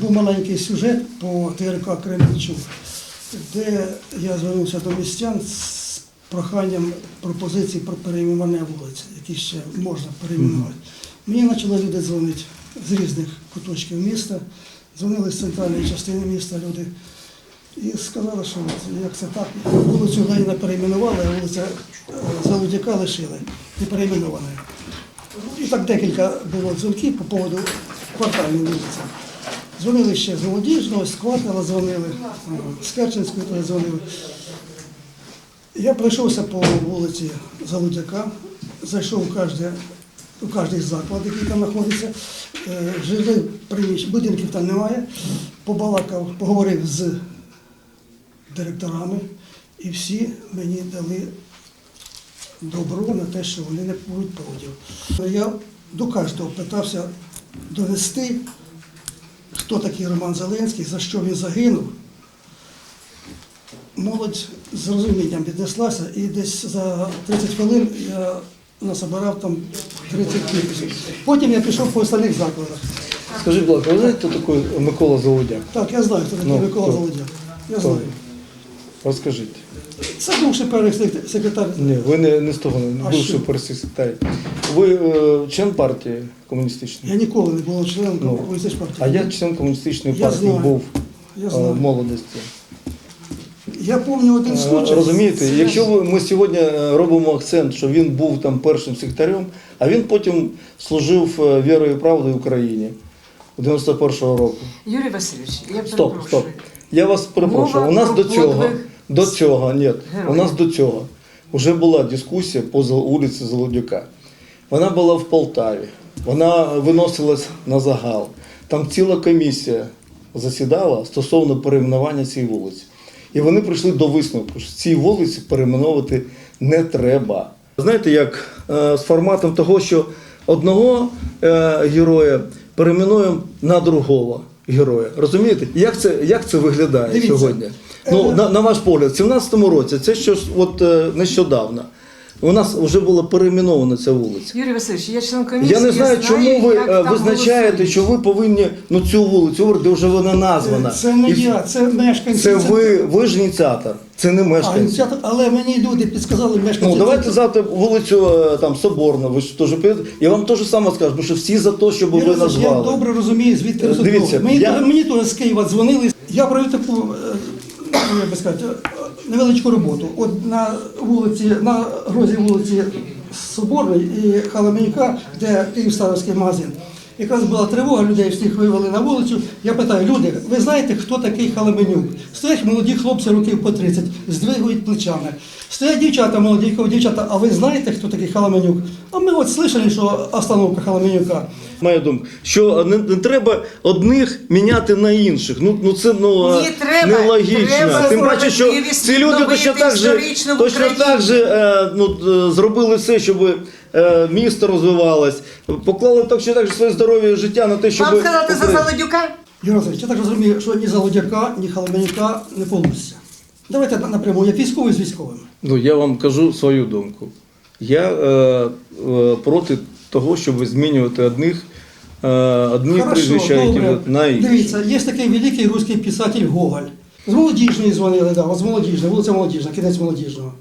Був маленький сюжет по ТРК Кременчук, де я звернувся до містян з проханням пропозицій про перейменування вулиць, які ще можна перейменувати. Мені почали люди дзвонити з різних куточків міста, дзвонили з центральної частини міста люди. І сказали, що як це так, вулицю Леніна перейменували, а вулиця е, Залудяка лишили, не перейменована. І так декілька було дзвінків по поводу квартальної вулиці. Дзвонили ще з молодіжного, з квартала дзвонили, з Керченської дзвонили. Я пройшовся по вулиці Залудяка, зайшов у кожне, у кожний заклад, який там знаходиться. Е, Жили приміщення, будинків там немає. Побалакав, поговорив з директорами, і всі мені дали добро на те, що вони не будуть проти. Я до кожного питався довести, хто такий Роман Зеленський, за що він загинув. Молодь з розумінням віднеслася, і десь за 30 хвилин я насобирав там 30 підписів. Потім я пішов по остальних закладах. Скажіть, будь ласка, ви знаєте, хто такий Микола Заводяк? Так, я знаю, хто такий Ну, Микола хто? Я Хто? знаю. Розкажіть. Це бувший перший секретар. Ні, ви не, не з того, не А бувший що? персекретарь. Ви е, член партії комуністичної? Я ніколи не був членом Ну, комуністичної партії. А я член комуністичної Я партії знаю. був Я е, знаю. в молодості. Я пам'ятаю один Е, случай. Розумієте, якщо ви, ми сьогодні е, робимо акцент, що він був там першим секретарем, а він потім служив е, вірою і правдою Україні 91-го року. Юрій Васильович, я Стоп, перепрошую. стоп. Я вас перепрошую. Мова У нас про до цього, подвиг до цього, ні, у нас до цього вже була дискусія по вулиці Золодюка. Вона була в Полтаві, вона виносилась на загал. Там ціла комісія засідала стосовно перейменування цієї вулиці. І вони прийшли до висновку, що ці вулиці перейменовувати не треба. Знаєте, як е, з форматом того, що одного е, героя перейменуємо на другого героя. Розумієте? Як це, як це виглядає Дивіться, сьогодні? Ну, е, на, на ваш погляд, в 17-му році, це щось от е, нещодавно. У нас вже була перейменована ця вулиця. Юрій Васильович, я член комісії. Я не знаю, чому ви е, визначаєте, голосують. що ви повинні ну, цю вулицю, де вже вона названа. Це не І я, це мешканці. Це ви, ви ж ініціатор, це не А, мешканці. ініціатор, але мені люди підсказали мешканці. Ну, давайте завтра вулицю е, там Соборну, ви ж теж підете. Я вам теж саме скажу, тому що всі за те, щоб ви Я, я добре розумію, звідки Е, дивіться, Мені, я- мені теж з Києва дзвонили. Я провів таку е, ну, як би сказати, невеличку роботу. От на вулиці, на розі вулиці Соборної і Халаменюка, де Київ-Старовський магазин. Якраз була тривога, людей всіх вивели на вулицю. Я питаю, люди, ви знаєте, хто такий Халаменюк? Стоять молоді хлопці років по 30, здвигують плечами. Стоять дівчата молоді, дівчата, а ви знаєте, хто такий Халаменюк? А ми от слышали, що остановка Халаменюка. Моя думка, що не, не треба одних міняти на інших. Ну, ну це ну, Ні, треба. нелогічно. Треба Тим паче, що ці люди точно так же, точно так же е, ну, е, зробили все, щоб е, місто розвивалось, поклали так чи так своє здоров'я і життя на те, щоб Вам сказати за Залодюка? Юрій я так розумію, що ні Залодяка, ні Халаменюка не вийде. Давайте напряму, я військовий з військовим. Ну, я вам кажу свою думку. Я е, е, проти того, щоб змінювати одних е, одні прізвища, які на інші. Дивіться, є такий великий русський писатель Гоголь. З молодіжної дзвонили, да, з молодіжної, вулиця молодіжна, кінець молодіжного.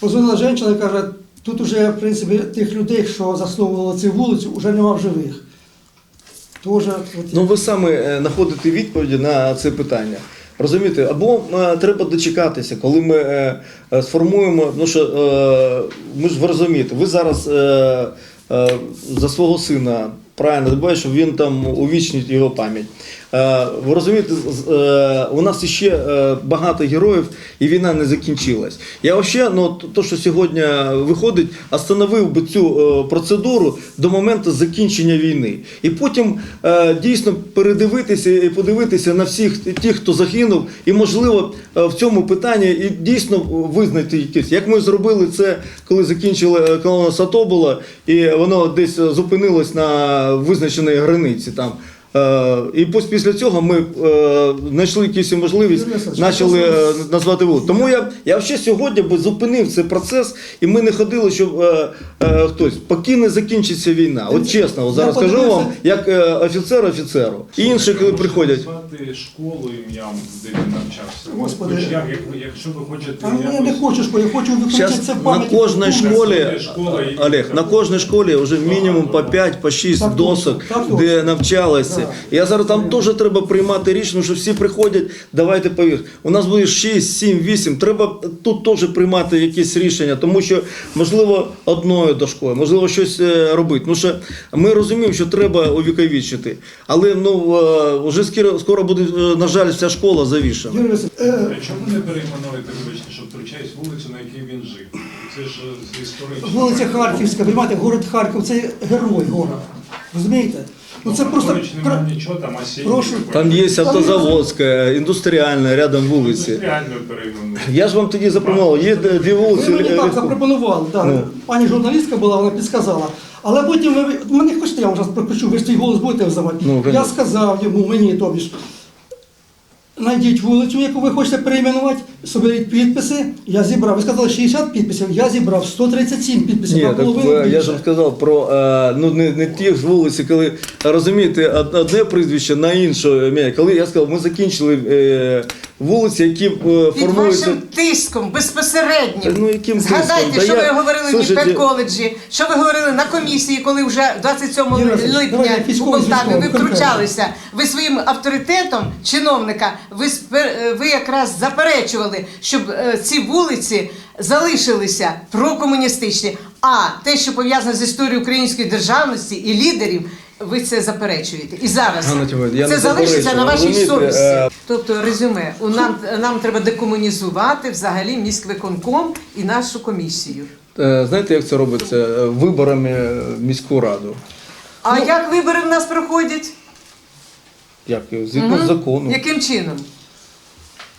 Позвонила жінка, і каже, тут уже, в принципі, тих людей, що засновували цю вулицю, вже нема в живих. Тоже, от, Ну, ви саме знаходите відповіді на це питання. Розумієте, або е, треба дочекатися, коли ми е, е, сформуємо. Ну що е, ми ж ви розумієте, ви зараз е, е, за свого сина правильно дбаєте, щоб він там увічнить його пам'ять. Е, ви розумієте, е, у нас ще е, багато героїв, і війна не закінчилась. Я взагалі, ну то- що сьогодні виходить, остановив би цю процедуру до моменту закінчення війни. І потім дійсно передивитися і подивитися на всіх тих, хто загинув, і можливо в цьому питанні і дійсно визнати якесь. Як ми зробили це, коли закінчили колона Сато була, і воно десь зупинилось на визначеній границі там. Е, і після цього ми е, знайшли якусь можливість, Юрій почали е, назвати вулицю. Тому я, я ще сьогодні би зупинив цей процес, і ми не ходили, щоб е, е, хтось, поки не закінчиться війна. От чесно, от зараз Я кажу вам, як е, офіцер офіцеру. І інші, коли приходять. Назвати школу ім'ям, де він навчався. Господи. Хоч як, як- якщо ви хочете А ну, я не хочу школу, я хочу виключити це в на кожній школі, Олег, на кожній школі вже мінімум по 5, по 6 Так досок, так точно. де навчалися. Так. Я зараз там теж треба приймати рішення, що всі приходять, давайте повір. У нас буде 6, 7, 8. Треба тут теж приймати якісь рішення, тому що можливо одною дошкою, можливо, щось е, робити. Ну що ми розуміємо, що треба увіковічити, але ну е, вже скоро, буде, е, на жаль, вся школа е, Чому не перейменуєте, вибачте, що втручаюсь вулицю, на якій він жив? Це ж е, історично. вулиця Харківська, знаєте, город Харків, це герой города. Розумієте? Ну це просто... Нічого, там осінь. Прошу. Там є автозаводська, індустріальна, рядом вулиці. Реально перейменуєте. Я ж вам тоді запропонував, є д- дві вулиці. Ви мені е, так запропонували, так. Ну. Пані журналістка була, вона підсказала. Але потім ви мене хочете, я вам зараз прокручу, ви ж свій голос будете визивати. Ну, я сказав йому, мені тобі ж. Найдіть вулицю, яку ви хочете перейменувати, соберіть підписи. Я зібрав. Ви сказали 60 підписів, я зібрав 137 підписів. Ні, так е, я ж вам сказав про е, ну не, не ті ж вулиці, коли розумієте, од- одне прізвище на інше. Коли я сказав, ми закінчили е, вулиці, які е, Під формуються. вашим тиском безпосереднім. Ну, яким тиском? Згадайте, Та що я- ви говорили в Слушайте- Ніпет-коледжі, що ви говорили на комісії, коли вже 27 Юрій Васильович, липня давайте у Полтаві ви втручалися. Ви своїм авторитетом чиновника, ви, спе- ви якраз заперечували, щоб е, ці вулиці залишилися прокомуністичні. А те, що пов'язане з історією української державності і лідерів, ви це заперечуєте. І зараз Ганна Тимофіївна, я це не залишиться на вашій заперечую. Розумієте, совісті. е, Тобто резюме, у нам, нам треба декомунізувати взагалі міськвиконком і нашу комісію. Е, Знаєте, як це робиться? Е, Виборами в міську раду. А Ну, як вибори в нас проходять? Як згідно Мгм. закону. Яким чином?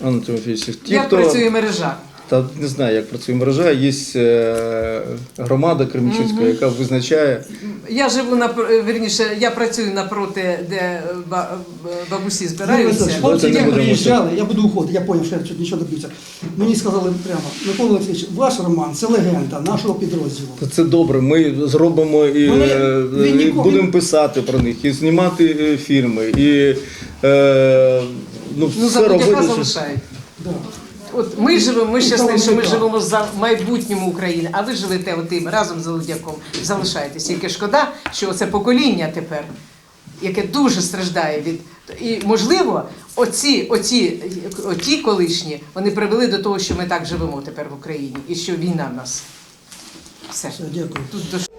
Анна Тимофійович, ті, як хто працює мережа? Та не знаю, як працює мережа, є е, громада Кремчуцька, яка визначає. Я живу на вірніше, я працюю напроти, де бабусі збираються. Хлопці, не які приїжджали, я буду уходити, я зрозумів, що я нічого добився. Мені сказали прямо, Микола Олексійович, ваш роман це легенда нашого підрозділу. Та Це добре. Ми зробимо і, Вони- е, і ніколи- будемо писати про них, і знімати е, фільми, і е, ну, Ну, все робити. От ми живемо, ми щасливі, що ми живемо за майбутньому України, а ви живете отим разом з Володяком. Залишаєтесь. Яке шкода, що це покоління тепер, яке дуже страждає від. І можливо, оці, оці, оті колишні, вони привели до того, що ми так живемо тепер в Україні, і що війна в нас. Все. Дякую. Тут